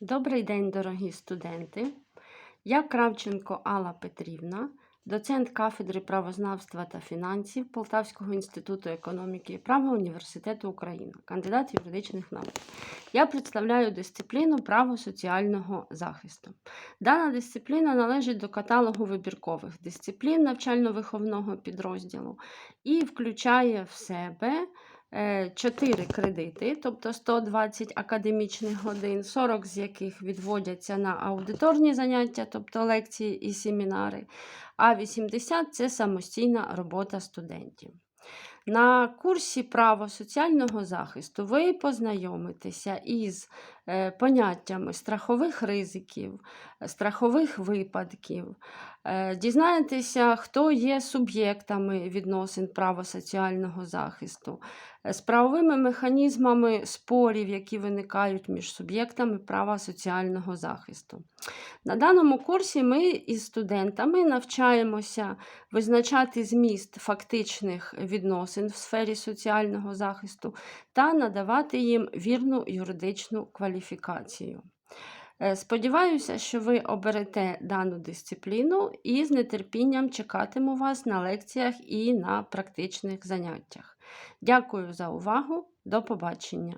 Добрий день, дорогі студенти. Я Кравченко Алла Петрівна, доцент кафедри правознавства та фінансів Полтавського інституту економіки і права Університету України, кандидат юридичних наук. Я представляю дисципліну право соціального захисту. Дана дисципліна належить до каталогу вибіркових дисциплін навчально-виховного підрозділу і включає в себе 4 кредити, тобто 120 академічних годин, 40 з яких відводяться на аудиторні заняття, тобто лекції і семінари, а 80 це самостійна робота студентів. На курсі право соціального захисту ви познайомитеся із е, поняттями страхових ризиків, страхових випадків, е, дізнаєтеся, хто є суб'єктами відносин права соціального захисту, е, з правовими механізмами спорів, які виникають між суб'єктами права соціального захисту. На даному курсі ми із студентами навчаємося визначати зміст фактичних відносин в сфері соціального захисту та надавати їм вірну юридичну кваліфікацію. Е, Сподіваюся, що ви оберете дану дисципліну і з нетерпінням чекатиму вас на лекціях і на практичних заняттях. Дякую за увагу. До побачення!